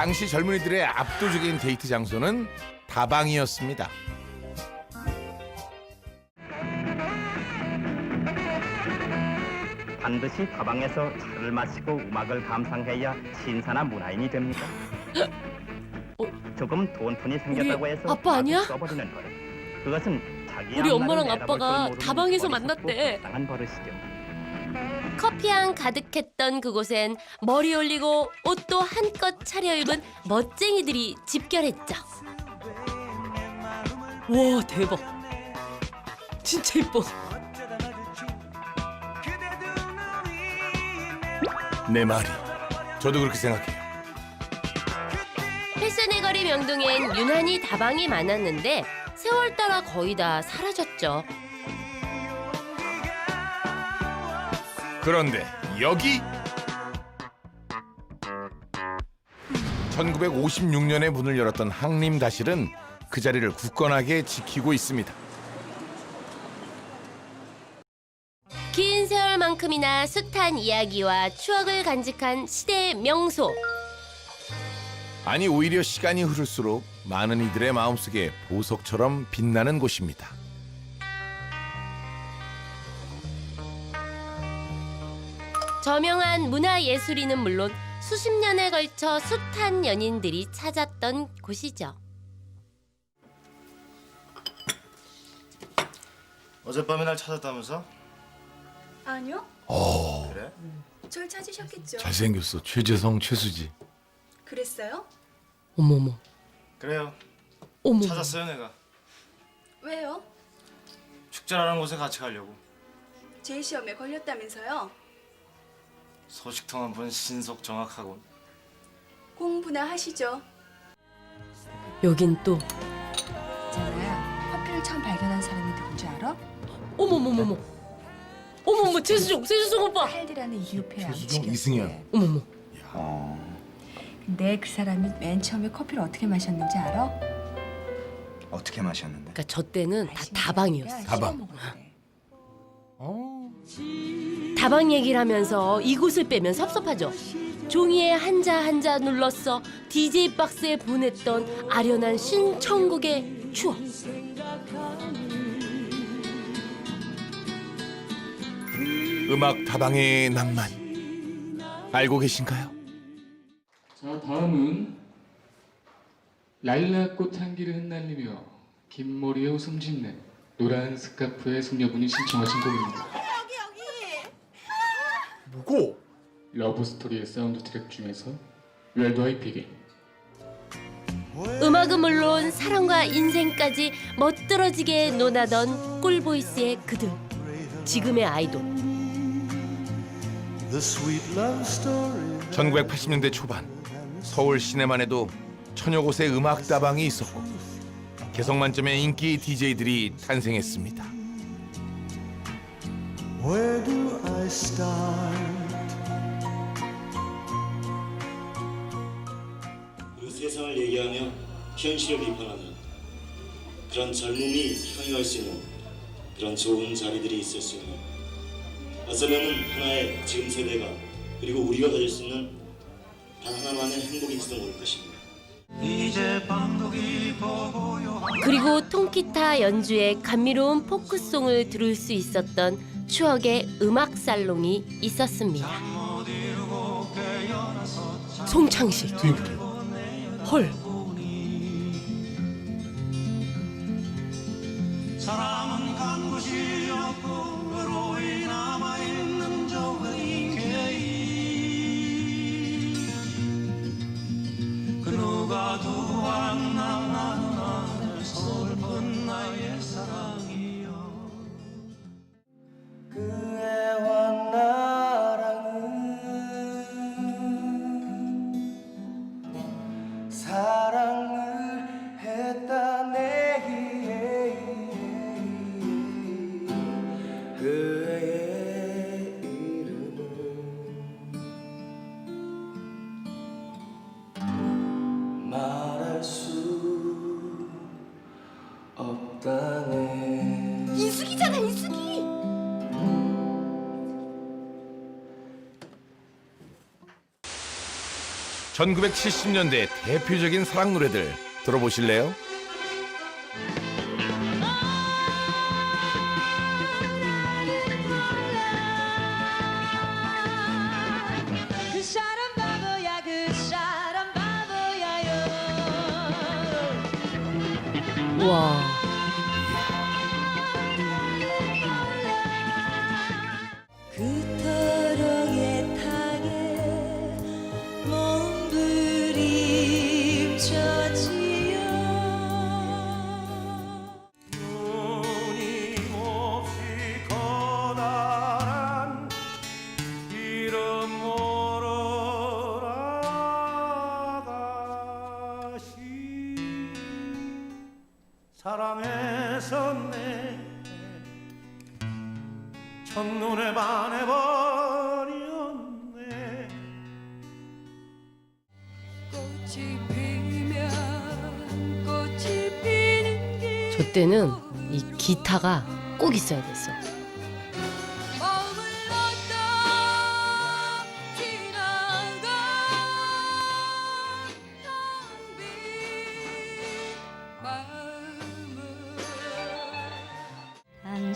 당시 젊은이들의 압도적인 데이트 장소는 다방이었습니다. 반드시 다방에서 차를 마시고 음악을 감상해야 신선한 문화인이 됩니다. 조금 돈푼이 생겼다고 해서 어? 아빠 아니야? 써버리는 버릇. 그것은 자기 우리 앞날을 엄마랑 내다볼 아빠가 모르는 다방에서 어리석고 만났대. 불쌍한 버릇이죠. 커피향 가득했던 그곳엔 머리 올리고 옷도 한껏 차려입은 멋쟁이들이 집결했죠. 와 대박. 진짜 이뻐. 내 말이. 저도 그렇게 생각해요. 패션의 거리 명동엔 유난히 다방이 많았는데 세월 따라 거의 다 사라졌죠. 그런데 여기 1956년에 문을 열었던 항림다실은 그 자리를 굳건하게 지키고 있습니다. 긴 세월만큼이나 숱한 이야기와 추억을 간직한 시대의 명소. 아니 오히려 시간이 흐를수록 많은 이들의 마음속에 보석처럼 빛나는 곳입니다. 저명한 문화예술인은 물론 수십 년에 걸쳐 숱한 연인들이 찾았던 곳이죠. 어젯밤에 날 찾았다면서? 아니요. 오, 그래? 절 찾으셨겠죠. 잘생겼어. 최재성, 최수지. 그랬어요? 어머머. 그래요. 어머. 찾았어요 내가. 왜요? 축제라는 곳에 같이 가려고. 제 시험에 걸렸다면서요? 소식통 한 번 신속 정확하고. 공부나 하시죠. 여긴 또 있잖아. 커피를 처음 발견한 사람이 누군지 알아? 어머머머머. 어머머 최수종 최수종 오빠. 할디라는 이유표야. 최수종, 이승현. 어머머. 근데 그 사람이 맨 처음에 커피를 어떻게 마셨는지 알아? 어떻게 마셨는데? 그러니까 저 때는 다 다방이었어. 다방. 어. 다방 얘기를 하면서 이곳을 빼면 섭섭하죠. 종이에 한자 한자 눌렀어 DJ 박스에 보냈던 아련한 신청곡의 추억. 음악 다방의 낭만 알고 계신가요? 자 다음은 라일락꽃 향기를 흩날리며 긴 머리에 웃음 짓는 노란 스카프의 숙녀분이 신청하신 곡입니다. 뭐고? 러브스토리의 사운드 트랙 중에서 Where Do I Begin? 음악은 물론 사랑과 인생까지 멋들어지게 논하던 꿀보이스의 그들. 지금의 아이돌. 1980년대 초반 서울 시내만에도 천여 곳의 음악 다방이 있었고 개성 만점의 인기 DJ들이 탄생했습니다. Where do I start? 그 세상을 얘기하며 현실을 비판하는 그런 젊음이 향유할 수 있는 그런 좋은 자리들이 있을 수 있는 어쩌면은 하나의 지금 세대가 그리고 우리가 가질 수 있는 단 하나만의 행복이 있어도 모를 것입니다. 그리고 통기타 연주에 감미로운 포크송을 들을 수 있었던 추억의 음악 살롱이 있었습니다. 송창식, 헐, 사람은 간 곳이 없고 외로 1970년대 대표적인 사랑 노래들 들어보실래요? 그 사람 바보야 그 사람 바보야요 와. 첫눈에 반해버렸네 꽃이 피면 꽃이 피는 게저 때는 이 기타가 꼭 있어야 됐어.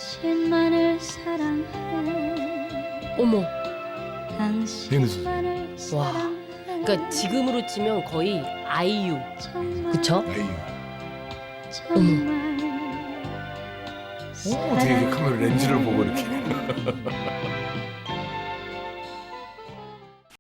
당신만을 사랑해 어머. 당신만을 와. 사랑해 그러니까 지금으로 치면 거의 아이유. 정말 그쵸? 정말 오, 되게 카메라 렌즈를 보고 이렇게.